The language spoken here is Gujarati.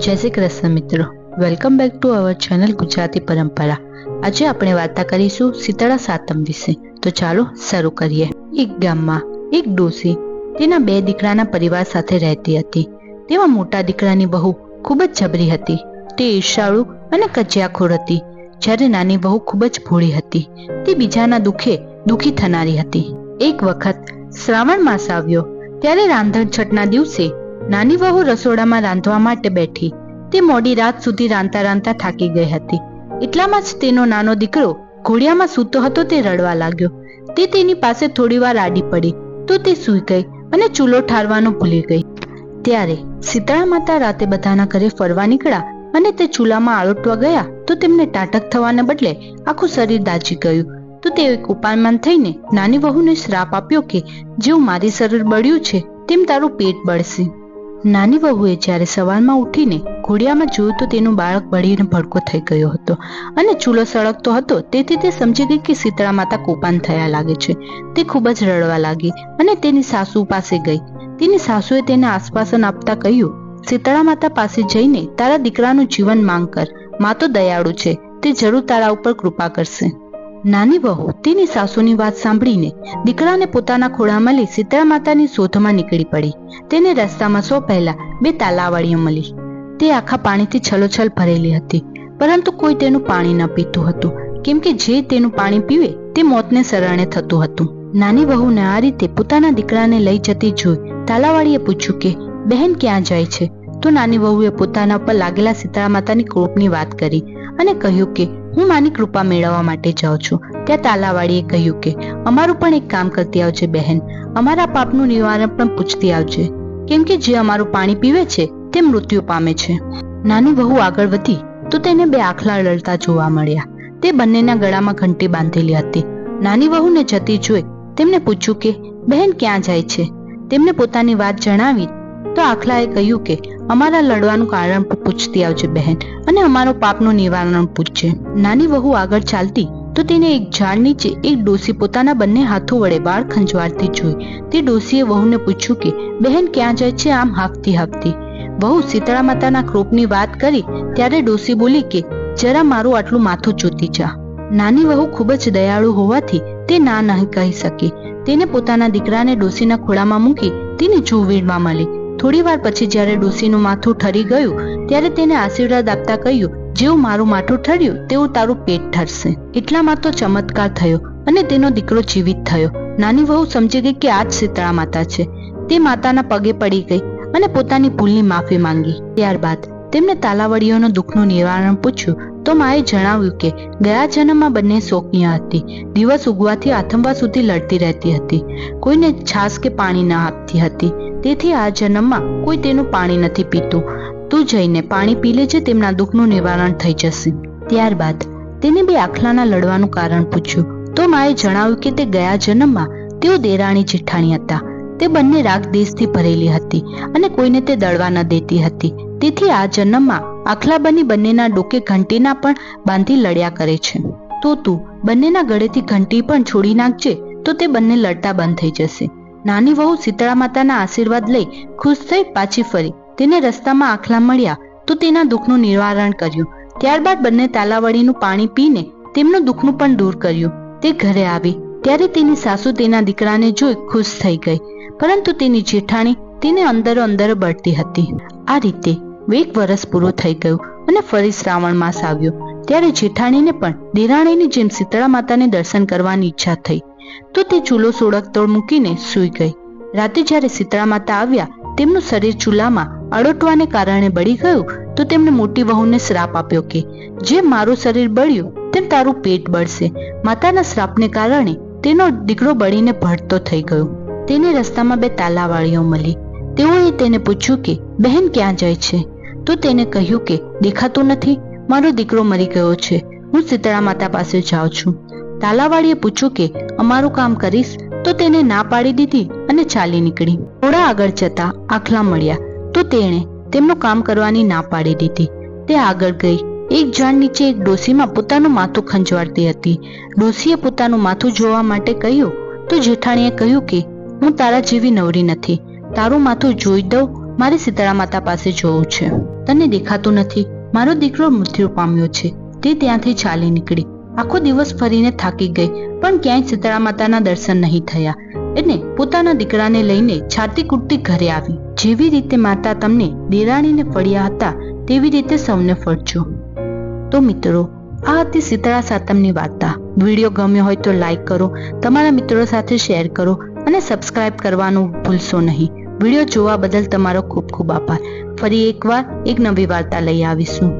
જય શ્રી કૃષ્ણ મિત્રો. Welcome back to our channel Gujarati Parampara. આજે આપણે વાર્તા કરીશું શીતળા સાતમ વિશે. તો ચાલો શરૂ કરીએ. એક ગામમાં એક ડોસી તેના બે દીકરાના પરિવાર સાથે રહેતી હતી. તેમાં મોટા દીકરાની બહુ ખૂબ જ જબરી હતી. તે ઈર્ષાળુ અને કજિયાખોર હતી. જ્યારે નાની બહુ ખૂબ જ ભોળી હતી. તે બીજાના દુઃખે દુઃખી થનારી હતી. એક વખત શ્રાવણ માસ આવ્યો. ત્યારે રાંધણ છઠના દિવસે નાની વહુ રસોડામાં રાંધવા માટે બેઠી. તે મોડી રાત સુધી રાંધતા રાંધતા થાકી ગઈ હતી. એટલામાં જ તેનો નાનો દીકરો ઘોડિયામાં સૂતો હતો તે રડવા લાગ્યો. તે તેની પાસે થોડીવાર આડી પડી. તો તે સૂઈ ગઈ અને ચૂલો ઠારવાનું ભૂલી ગઈ. ત્યારે શીતળા માતા રાતે બધાના ઘરે ફરવા નીકળ્યા અને તે ચૂલામાં આળોટવા ગયા તો તેમને ટાટક થવાને બદલે આખું શરીર દાજી ગયું. તો તે એક ઉપાયમાન થઈને નાની વહુને શ્રાપ આપ્યો કે, જેવું મારી શરીર બળ્યું છે, તેમ તારું પેટ બળશે. નાની વહુએ જ્યારે સવારમાં ઉઠીને ઘોડિયામાં જોયું તો તેનું બાળક બળીને ભડકો થઈ ગયો હતો અને ચૂલો સળગતો હતો, તેથી તે સમજી ગઈ કે શીતળા માતા કોપાન થયા લાગે છે. તે ખૂબ જ રડવા લાગી અને તેની સાસુ પાસે ગઈ. તેની સાસુએ તેને આશ્વાસન આપતા કહ્યું, શીતળા માતા પાસે જઈને તારા દીકરાનું જીવન માંગ કર. મા તો દયાળુ છે. તે જરૂર તારા ઉપર કૃપા કરશે. નાની વહુ તેની સાસુની વાત સાંભળીને દીકરાને પોતાના ખોળામાં લઈ શીતળા માતાની શોધમાં નીકળી પડી. તેને રસ્તામાં સો પહેલા બે તાલાવાળીઓ મળી. તે આખા પાણીથી છલોછલ ભરેલી હતી, પરંતુ કોઈ તેનું પાણી ન પીતું હતું. કેમ કે જે તેનું પાણી પીવે તે મોતને શરણે થતું હતું. નાની વહુને આ રીતે પોતાના દીકરાને લઈ જતી જોઈ તાલાવાળીએ પૂછ્યું કે, બહેન ક્યાં જાય છે? તો નાની વહુએ પોતાના પર લાગેલા સીતળા માતાની કોપની વાત કરી અને કહ્યું કે હું માની કૃપા મેળવવા માટે જાઉં છું. ત્યાં તાલાવાળીએ કહ્યું કે, અમારું પણ એક કામ કરતી આવજે બહેન. અમારા પાપનું નિવારણ પણ પૂછતી આવજે. કેમ કે જે અમારું પાણી પીવે છે, તે મૃત્યુ પામે છે. નાની વહુ આગળ વધી તો તેને બે આખલા લડતા જોવા મળ્યા. તે બંનેના ગળામાં ઘંટી બાંધેલી હતી. નાની વહુને જતી જોઈ તેમને પૂછ્યું કે, બહેન ક્યાં જાય છે? તેમને પોતાની વાત જણાવી તો આખલાએ કહ્યું કે અમારા લડવાનું કારણ પૂછતી આવજે બહેન, અને અમારો પાપનું નિવારણ પૂછજે. નાની વહુ આગળ ચાલતી, તો તેને એક ઝાડ નીચે એક ડોસી પોતાના બંને હાથો વડે બાળ ખંજવાળતી જોઈ. તે ડોસીએ વહુને પૂછ્યું કે, બહેન, ક્યાં જાય છે આમ હાફતી હાફતી વહુ શીતળા માતાના ક્રોપની વાત કરી, ત્યારે ડોસી બોલી કે, જરા મારું આટલું માથું જોતી જા. નાની વહુ ખૂબ જ દયાળુ હોવાથી તે ના નહીં કહી શકી. તેને પોતાના દીકરાને ડોસીના ખોળામાં મૂકી તેને જોવીડવા મળી થોડી વાર પછી જ્યારે ડોસીનું માથું ઠરી ગયું, ત્યારે તેને આશીર્વાદ આપતા કહ્યું, જેવું મારું માથું ઠર્યું, તેવું તારું પેટ ઠરશે. એટલામાં તો ચમત્કાર થયો અને તેનો દીકરો જીવિત થયો. નાની વહુ સમજી ગઈ કે આ જ શીતળા માતા છે. તે માતાના પગે પડી ગઈ અને પોતાની ભૂલની માફી માંગી. ત્યારબાદ તેમને તાલાવડીઓનો દુઃખનું નિવારણ પૂછ્યું તો માએ જણાવ્યું કે ગયા જન્મમાં બંને શોકનીય હતી. દિવસ ઉગવાથી આથમવા સુધી લડતી રહેતી હતી. કોઈને છાસ કે પાણી ન આપતી હતી. તેથી આ જન્મમાં કોઈ તેનું પાણી નથી પીતું. તું જઈને પાણી પી લેજે, તેમના દુઃખનું નિવારણ થઈ જશે. ત્યારબાદ તેને બે આખલાના લડવાનું કારણ પૂછ્યું તો માએ જણાવ્યું કે તે ગયા જન્મમાં તેઓ દેરાણી જેઠાણી હતા. તે બંને રાગ દેશથી ભરેલી હતી અને કોઈને તે દળવા ન દેતી હતી. તેથી આ જન્મમાં આખલાબની બંનેના ડોકે ઘંટીના પણ બાંધી લડ્યા કરે છે. તો તું બંનેના ગળેથી ઘંટી પણ છોડી નાખજે, તો તે બંને લડતા બંધ થઈ જશે. નાની વહુ શીતળા માતાના આશીર્વાદ લઈ ખુશ થઈ પાછી ફરી. તેને રસ્તામાં આખલા મળ્યા, તો તેના દુઃખનું નિવારણ કર્યું. ત્યારબાદ બંને તાલાવડીનું પાણી પીને તેમનું દુઃખનું પણ દૂર કર્યું. તે ઘરે આવી. ત્યારે તેની સાસુ તેના દીકરાને જોઈ ખુશ થઈ ગઈ. પરંતુ તેની જેઠાણી તેને અંદરો અંદર બળતી હતી. આ રીતે એક વર્ષ પૂરો થઈ ગયું અને ફરી શ્રાવણ માસ આવ્યો. ત્યારે જેઠાણીને પણ દેરાણીની જેમ શીતળા માતાને દર્શન કરવાની ઈચ્છા થઈ. તો તે ચૂલો સોળકતોડ મૂકીને સૂઈ ગઈ. રાતે જ્યારે શીતળા માતા આવ્યા, તેમનું શરીર ચૂલામાં અડોટવાને કારણે બળી ગયું, તો તેમણે મોટી વહુને શ્રાપ આપ્યો કે, જે મારું શરીર બળ્યું, તેમ તારું પેટ બળશે. માતાના શ્રાપને કારણે તેનો દીકરો બળીને ભળતો થઈ ગયો. તેને રસ્તામાં બે તાલાવાળીઓ મળી. તેઓએ તેને પૂછ્યું કે, બહેન ક્યાં જાય છે? તો તેને કહ્યું કે, દેખાતું નથી. મારો દીકરો મરી ગયો છે. હું શીતળા માતા પાસે જાઉં છું. તાલાવાળીએ પૂછ્યું કે, અમારું કામ કરીશ? તો તેને ના પાડી દીધી અને ચાલી નીકળી. થોડા આગળ જતા આખલા મળ્યા. તો તેણે તેમનું કામ કરવાની ના પાડી દીધી. તે આગળ ગઈ. એક ઝાડ નીચે એક ડોસીમાં પોતાનું માથું ખંજવાળતી હતી. ડોસીએ પોતાનું માથું જોવા માટે કહ્યું. તો જેઠાણીએ કહ્યું કે, હું તારા જેવી નવરી નથી. તારું માથું જોઈ દઉં, મારે સીતળા માતા પાસે જવું છે. તને દેખાતું નથી. મારો દીકરો મૃત્યુ પામ્યો છે. તે ત્યાંથી ચાલી નીકળી. આખો દિવસ ફરીને થાકી ગઈ, પણ ક્યાંય સીતળા માતાના દર્શન નહીં થયા. એટલે પોતાના દીકરાને લઈને છાતી કૂટતી ઘરે આવી. જેવી રીતે માતા તમને દેરાણીને ફળ્યા હતા, તેવી રીતે સૌને ફળજો. તો મિત્રો, આ હતી સીતળા સાતમની વાર્તા. વીડિયો ગમ્યો હોય તો લાઈક કરો, તમારા મિત્રો સાથે શેર કરો અને સબસ્ક્રાઇબ કરવાનું ભૂલશો નહીં. વીડિયો જોવા બદલ તમારો ખૂબ ખૂબ આભાર. ફરી એકવાર એક નવી વાર્તા લઈ આવીશું.